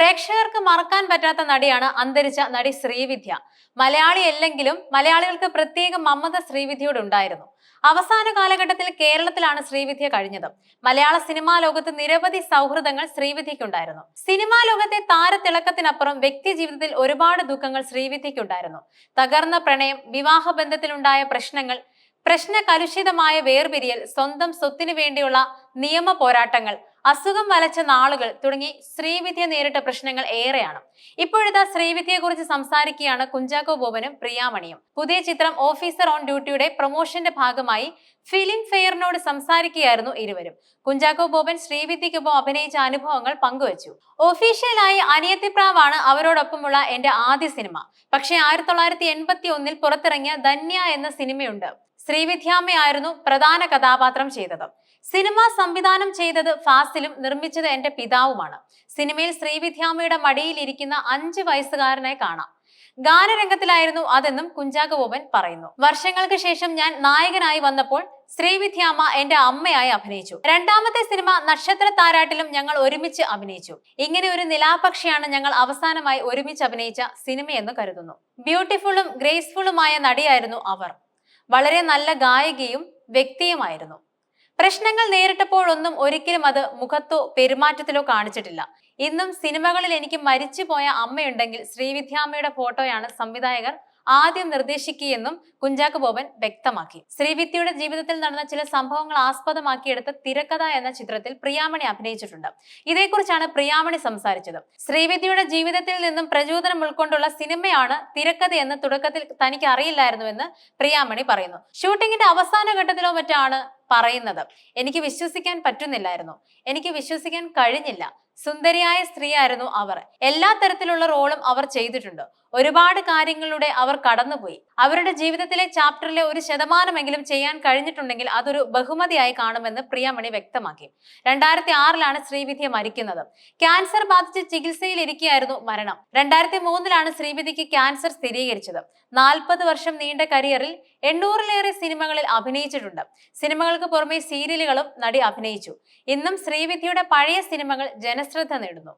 പ്രേക്ഷകർക്ക് മറക്കാൻ പറ്റാത്ത നടിയാണ് അന്തരിച്ച നടി ശ്രീവിദ്യ. മലയാളി അല്ലെങ്കിലും മലയാളികൾക്ക് പ്രത്യേക മമത ശ്രീവിദ്യയോട് ഉണ്ടായിരുന്നു. അവസാന കാലഘട്ടത്തിൽ കേരളത്തിലാണ് ശ്രീവിദ്യ കഴിഞ്ഞത്. മലയാള സിനിമാ ലോകത്ത് നിരവധി സൗഹൃദങ്ങൾ ശ്രീവിദ്യക്കുണ്ടായിരുന്നു സിനിമാ ലോകത്തെ താരത്തിളക്കത്തിനപ്പുറം വ്യക്തി ജീവിതത്തിൽ ഒരുപാട് ദുഃഖങ്ങൾ ശ്രീവിദ്യക്കുണ്ടായിരുന്നു തകർന്ന പ്രണയം വിവാഹ ബന്ധത്തിലുണ്ടായ പ്രശ്നങ്ങൾ പ്രശ്ന കലുഷിതമായ വേർപിരിയൽ സ്വന്തം സ്വത്തിനു വേണ്ടിയുള്ള നിയമ പോരാട്ടങ്ങൾ അസുഖം വലച്ച നാളുകൾ തുടങ്ങി ശ്രീവിദ്യ നേരിട്ട പ്രശ്നങ്ങൾ ഏറെയാണ്. ഇപ്പോഴത്തെ ശ്രീവിദ്യയെ കുറിച്ച് സംസാരിക്കുകയാണ് കുഞ്ചാക്കോ ബോബനും പ്രിയാമണിയും. പുതിയ ചിത്രം ഓഫീസർ ഓൺ ഡ്യൂട്ടിയുടെ പ്രൊമോഷന്റെ ഭാഗമായി ഫിലിം ഫെയറിനോട് സംസാരിക്കുകയായിരുന്നു ഇരുവരും. കുഞ്ചാക്കോ ബോബൻ ശ്രീവിദ്യയ്ക്കൊപ്പം അഭിനയിച്ച അനുഭവങ്ങൾ പങ്കുവച്ചു. ഒഫീഷ്യലായി അനിയത്തിപ്രാവാണ് അവരോടൊപ്പമുള്ള എന്റെ ആദ്യ സിനിമ. പക്ഷേ ആയിരത്തി തൊള്ളായിരത്തി എൺപത്തി ഒന്നിൽ പുറത്തിറങ്ങിയ ധന്യ എന്ന സിനിമയുണ്ട്. ശ്രീവിദ്യാമ്മയായിരുന്നു പ്രധാന കഥാപാത്രം ചെയ്തത്. സിനിമ സംവിധാനം ചെയ്തത് ഫാസിലും നിർമ്മിച്ചത് എന്റെ പിതാവുമാണ്. സിനിമയിൽ ശ്രീവിദ്യാമയുടെ മടിയിലിരിക്കുന്ന അഞ്ച് വയസ്സുകാരനെ കാണാം. ഗാനരംഗത്തിലായിരുന്നു അതെന്നും കുഞ്ചാക്കബോബൻ പറയുന്നു. വർഷങ്ങൾക്ക് ശേഷം ഞാൻ നായകനായി വന്നപ്പോൾ ശ്രീവിദ്യാമ എന്റെ അമ്മയായി അഭിനയിച്ചു. രണ്ടാമത്തെ സിനിമ നക്ഷത്ര താരാട്ടിലും ഞങ്ങൾ ഒരുമിച്ച് അഭിനയിച്ചു. ഇങ്ങനെ ഒരു നിലാപക്ഷിയാണ് ഞങ്ങൾ അവസാനമായി ഒരുമിച്ച് അഭിനയിച്ച സിനിമയെന്ന് കരുതുന്നു. ബ്യൂട്ടിഫുള്ളും ഗ്രേസ്ഫുള്ളുമായ നടിയായിരുന്നു അവർ. വളരെ നല്ല ഗായികയും വ്യക്തിയുമായിരുന്നു. പ്രശ്നങ്ങൾ നേരിട്ടപ്പോഴൊന്നും ഒരിക്കലും അത് മുഖത്തോ പെരുമാറ്റത്തിലോ കാണിച്ചിട്ടില്ല. ഇന്നും സിനിമകളിൽ എനിക്ക് മരിച്ചുപോയ അമ്മയുണ്ടെങ്കിൽ ശ്രീവിദ്യാമ്മയുടെ ഫോട്ടോയാണ് സംവിധായകർ ആദ്യം നിർദ്ദേശിക്കുകയെന്നും കുഞ്ചാക്കോ ബോബൻ വ്യക്തമാക്കി. ശ്രീവിദ്യയുടെ ജീവിതത്തിൽ നടന്ന ചില സംഭവങ്ങൾ ആസ്പദമാക്കിയെടുത്ത തിരക്കഥ എന്ന ചിത്രത്തിൽ പ്രിയാമണി അഭിനയിച്ചിട്ടുണ്ട്. ഇതേക്കുറിച്ചാണ് പ്രിയാമണി സംസാരിച്ചത്. ശ്രീവിദ്യയുടെ ജീവിതത്തിൽ നിന്നും പ്രചോദനം ഉൾക്കൊണ്ടുള്ള സിനിമയാണ് തിരക്കഥ എന്ന് തുടക്കത്തിൽ തനിക്ക് അറിയില്ലായിരുന്നുവെന്ന് പ്രിയാമണി പറയുന്നു. ഷൂട്ടിങ്ങിന്റെ അവസാന ഘട്ടത്തിലോ മറ്റാണ് പറയുന്നത്. എനിക്ക് വിശ്വസിക്കാൻ പറ്റുന്നില്ലായിരുന്നു. എനിക്ക് വിശ്വസിക്കാൻ കഴിഞ്ഞില്ല. സുന്ദരിയായ സ്ത്രീ ആയിരുന്നു അവർ. എല്ലാ തരത്തിലുള്ള റോളും അവർ ചെയ്തിട്ടുണ്ട്. ഒരുപാട് കാര്യങ്ങളിലൂടെ അവർ കടന്നുപോയി. അവരുടെ ജീവിതത്തിലെ ചാപ്റ്ററിലെ ഒരു ശതമാനമെങ്കിലും ചെയ്യാൻ കഴിഞ്ഞിട്ടുണ്ടെങ്കിൽ അതൊരു ബഹുമതിയായി കാണുമെന്ന് പ്രിയമണി വ്യക്തമാക്കി. രണ്ടായിരത്തി ആറിലാണ് ശ്രീവിധിയെ മരിക്കുന്നത്. ക്യാൻസർ ബാധിച്ച് ചികിത്സയിൽ ഇരിക്കുകയായിരുന്നു മരണം. രണ്ടായിരത്തി മൂന്നിലാണ് ശ്രീവിധിക്ക് ക്യാൻസർ സ്ഥിരീകരിച്ചത്. നാൽപ്പത് വർഷം നീണ്ട കരിയറിൽ എണ്ണൂറിലേറെ സിനിമകളിൽ അഭിനയിച്ചിട്ടുണ്ട്. സിനിമകൾക്ക് പുറമെ സീരിയലുകളും നടി അഭിനയിച്ചു. ഇന്നും ശ്രീവിദ്യയുടെ പഴയ സിനിമകൾ ജനശ്രദ്ധ നേടുന്നു.